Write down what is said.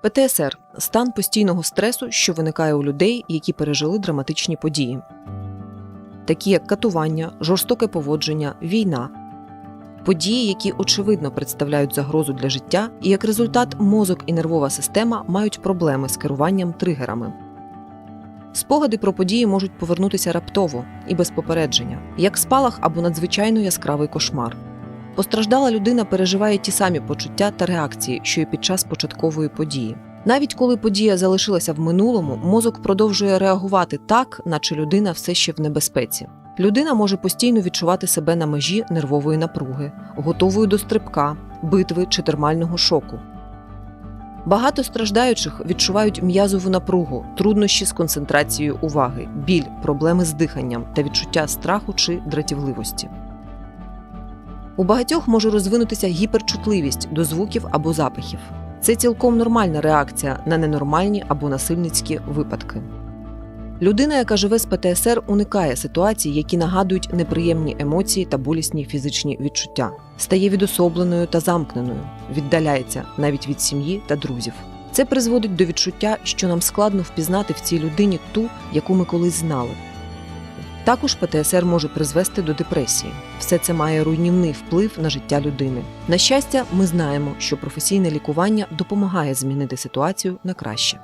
ПТСР стан постійного стресу, що виникає у людей, які пережили драматичні події, такі як катування, жорстоке поводження, війна. Події, які очевидно представляють загрозу для життя, і як результат мозок і нервова система мають проблеми з керуванням тригерами. Спогади про події можуть повернутися раптово і без попередження, як спалах або надзвичайно яскравий кошмар. Постраждала людина переживає ті самі почуття та реакції, що й під час початкової події. Навіть коли подія залишилася в минулому, мозок продовжує реагувати так, наче людина все ще в небезпеці. Людина може постійно відчувати себе на межі нервової напруги, готовою до стрибка, битви чи термального шоку. Багато страждаючих відчувають м'язову напругу, труднощі з концентрацією уваги, біль, проблеми з диханням та відчуття страху чи дратівливості. У багатьох може розвинутися гіперчутливість до звуків або запахів. Це цілком нормальна реакція на ненормальні або насильницькі випадки. Людина, яка живе з ПТСР, уникає ситуацій, які нагадують неприємні емоції та болісні фізичні відчуття, стає відособленою та замкненою, віддаляється навіть від сім'ї та друзів. Це призводить до відчуття, що нам складно впізнати в цій людині ту, яку ми колись знали. Також ПТСР може призвести до депресії. Все це має руйнівний вплив на життя людини. На щастя, ми знаємо, що професійне лікування допомагає змінити ситуацію на краще.